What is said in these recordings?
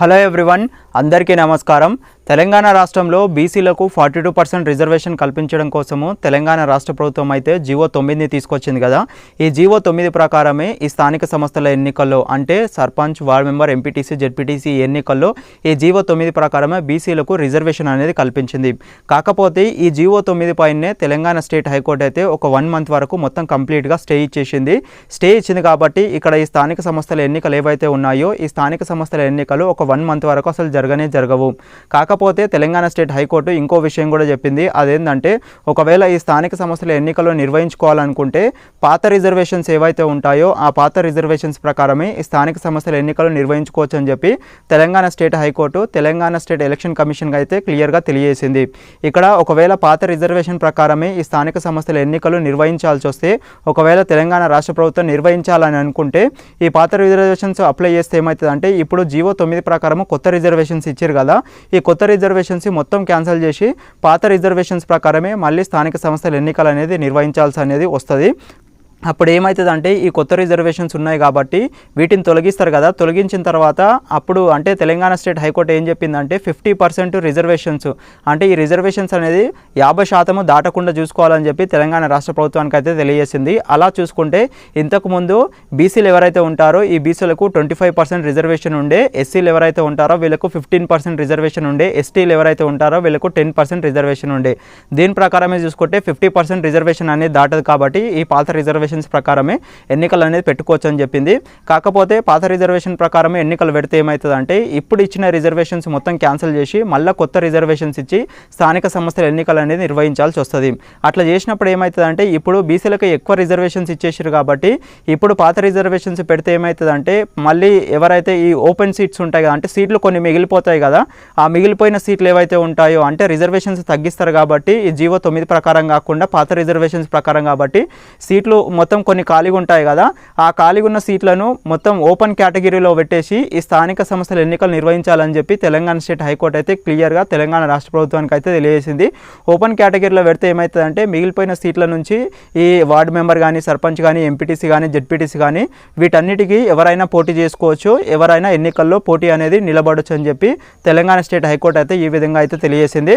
Hello everyone అందరికీ నమస్కారం. తెలంగాణ రాష్ట్రంలో బీసీలకు ఫార్టీ టూ పర్సెంట్ రిజర్వేషన్ కల్పించడం కోసము తెలంగాణ రాష్ట్ర ప్రభుత్వం అయితే జీవో తొమ్మిదిని తీసుకొచ్చింది కదా. ఈ జీవో తొమ్మిది ప్రకారమే ఈ స్థానిక సంస్థల ఎన్నికల్లో అంటే sarpanch ward member MPTC ZPTC ఎన్నికల్లో ఈ జీవో తొమ్మిది ప్రకారమే బీసీలకు రిజర్వేషన్ అనేది కల్పించింది. కాకపోతే ఈ జీవో తొమ్మిది పైనే తెలంగాణ స్టేట్ హైకోర్టు అయితే ఒక వన్ మంత్ వరకు మొత్తం కంప్లీట్గా స్టే ఇచ్చేసింది. స్టే ఇచ్చింది కాబట్టి ఇక్కడ ఈ స్థానిక సంస్థల ఎన్నికలు ఏవైతే ఉన్నాయో ఈ స్థానిక సంస్థల ఎన్నికలు ఒక వన్ మంత్ వరకు అసలు జరగనే జరగవు. కాకపోతే తెలంగాణ స్టేట్ హైకోర్టు ఇంకో విషయం కూడా చెప్పింది. అదేంటంటే ఒకవేళ ఈ స్థానిక సంస్థల ఎన్నికలు నిర్వహించుకోవాలనుకుంటే పాత రిజర్వేషన్స్ ఏవైతే ఉంటాయో ఆ పాత రిజర్వేషన్స్ ప్రకారమే ఈ స్థానిక సంస్థల ఎన్నికలు నిర్వహించుకోవచ్చు అని చెప్పి Telangana state high court Telangana state election కమిషన్కి అయితే క్లియర్గా తెలియజేసింది. ఇక్కడ ఒకవేళ పాత రిజర్వేషన్ ప్రకారమే ఈ స్థానిక సంస్థల ఎన్నికలు నిర్వహించాల్సి వస్తే ఒకవేళ తెలంగాణ రాష్ట్ర ప్రభుత్వం నిర్వహించాలని అనుకుంటే ఈ పాత రిజర్వేషన్స్ అప్లై చేస్తే ఏమవుతుందంటే ఇప్పుడు జీవో తొమ్మిది ప్రకారం కొత్త రిజర్వేషన్స్ ఇచ్చారు కదా. ఈ కొత్త రిజర్వేషన్స్ మొత్తం క్యాన్సిల్ చేసి పాత రిజర్వేషన్స్ ప్రకారమే మళ్ళీ స్థానిక సంస్థల ఎన్నికలు అనేది నిర్వహించాల్సి అనేది వస్తుంది. అప్పుడు ఏమవుతుందంటే ఈ కొత్త రిజర్వేషన్స్ ఉన్నాయి కాబట్టి వీటిని తొలగిస్తారు కదా. తొలగించిన తర్వాత అప్పుడు అంటే తెలంగాణ స్టేట్ హైకోర్టు ఏం చెప్పిందంటే ఫిఫ్టీ పర్సెంట్ రిజర్వేషన్స్. అంటే ఈ రిజర్వేషన్స్ అనేది యాభై శాతము దాటకుండా చూసుకోవాలని చెప్పి తెలంగాణ రాష్ట్ర ప్రభుత్వానికి అయితే తెలియజేసింది. అలా చూసుకుంటే ఇంతకుముందు బీసీలు ఎవరైతే ఉంటారో ఈ బీసీలకు ట్వంటీ ఫైవ్ పర్సెంట్ రిజర్వేషన్ ఉండే ఎస్సీలు ఎవరైతే ఉంటారో వీళ్ళకు ఫిఫ్టీన్ పర్సెంట్ రిజర్వేషన్ ఉండే ఎస్టీలు ఎవరైతే ఉంటారో వీళ్ళకు టెన్ పర్సెంట్ రిజర్వేషన్ ఉండే. దీని ప్రకారమే చూసుకుంటే ఫిఫ్టీ పర్సెంట్ రిజర్వేషన్ అనేది దాటదు కాబట్టి ఈ పాత రిజర్వేషన్ రిజర్వేషన్స్ ప్రకారమే ఎన్నికలు అనేది పెట్టుకోవచ్చు అని చెప్పింది. కాకపోతే పాత రిజర్వేషన్ ప్రకారమే ఎన్నికలు పెడితే ఏమవుతుందంటే ఇప్పుడు ఇచ్చిన రిజర్వేషన్స్ మొత్తం క్యాన్సిల్ చేసి మళ్ళీ కొత్త రిజర్వేషన్స్ ఇచ్చి స్థానిక సంస్థల ఎన్నికలు అనేది నిర్వహించాల్సి వస్తుంది. అట్లా చేసినప్పుడు ఏమవుతుందంటే ఇప్పుడు బీసీలకు ఎక్కువ రిజర్వేషన్స్ ఇచ్చేసారు కాబట్టి ఇప్పుడు పాత రిజర్వేషన్స్ పెడితే ఏమవుతుందంటే మళ్ళీ ఎవరైతే ఈ ఓపెన్ సీట్స్ ఉంటాయి కదా అంటే సీట్లు కొన్ని మిగిలిపోతాయి కదా ఆ మిగిలిపోయిన సీట్లు ఏవైతే ఉంటాయో అంటే రిజర్వేషన్స్ తగ్గిస్తారు కాబట్టి ఈ జీవో తొమ్మిది ప్రకారం కాకుండా పాత రిజర్వేషన్స్ ప్రకారం కాబట్టి సీట్లు మొత్తం కొన్ని ఖాళీగా ఉంటాయి కదా ఆ ఖాళీగా ఉన్న సీట్లను మొత్తం ఓపెన్ కేటగిరీలో పెట్టేసి ఈ స్థానిక సంస్థల ఎన్నికలు నిర్వహించాలని చెప్పి తెలంగాణ స్టేట్ హైకోర్టు అయితే క్లియర్గా తెలంగాణ రాష్ట్ర ప్రభుత్వానికి అయితే తెలియజేసింది. ఓపెన్ కేటగిరీలో పెడితే ఏమవుతుందంటే మిగిలిపోయిన సీట్ల నుంచి ఈ వార్డు మెంబర్ కానీ సర్పంచ్ కానీ ఎంపీటీసీ కానీ జెడ్పీటీసీ కానీ వీటన్నిటికీ ఎవరైనా పోటీ చేసుకోవచ్చు. ఎవరైనా ఎన్నికల్లో పోటీ అనేది నిలబడొచ్చు అని చెప్పి తెలంగాణ స్టేట్ హైకోర్టు అయితే ఈ విధంగా అయితే తెలియజేసింది.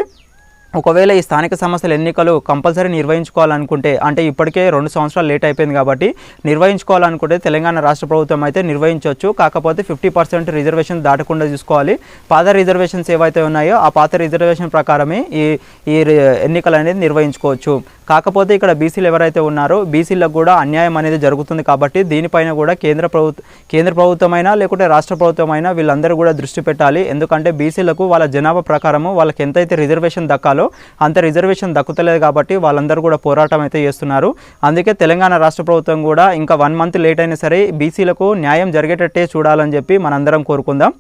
ఒకవేళ ఈ స్థానిక సంస్థల ఎన్నికలు కంపల్సరీ నిర్వహించుకోవాలనుకుంటే అంటే ఇప్పటికే రెండు సంవత్సరాలు లేట్ అయిపోయింది కాబట్టి నిర్వహించుకోవాలనుకుంటే తెలంగాణ రాష్ట్ర ప్రభుత్వం అయితే నిర్వహించవచ్చు. కాకపోతే ఫిఫ్టీ పర్సెంట్ రిజర్వేషన్ దాటకుండా చూసుకోవాలి. పాత రిజర్వేషన్స్ ఏవైతే ఉన్నాయో ఆ పాత రిజర్వేషన్ ప్రకారమే ఈ ఈ రి- ఎన్నికలు అనేది నిర్వహించుకోవచ్చు. కాకపోతే ఇక్కడ బీసీలు ఎవరైతే ఉన్నారో బీసీలకు కూడా అన్యాయం అనేది జరుగుతుంది కాబట్టి దీనిపైన కూడా కేంద్ర ప్రభుత్వ కేంద్ర ప్రభుత్వమైనా లేకుంటే రాష్ట్ర ప్రభుత్వమైనా వీళ్ళందరూ కూడా దృష్టి పెట్టాలి. ఎందుకంటే బీసీలకు వాళ్ళ జనాభా ప్రకారము వాళ్ళకి ఎంతైతే రిజర్వేషన్ దక్కాలో అంత రిజర్వేషన్ దక్కుతలేదు కాబట్టి వాళ్ళందరూ కూడా పోరాటం అయితే చేస్తున్నారు. అందుకే తెలంగాణ రాష్ట్ర ప్రభుత్వం కూడా ఇంకా వన్ మంత్ లేట్ అయినా సరే బీసీలకు న్యాయం జరిగేటట్టే చూడాలని చెప్పి మనందరం కోరుకుందాం.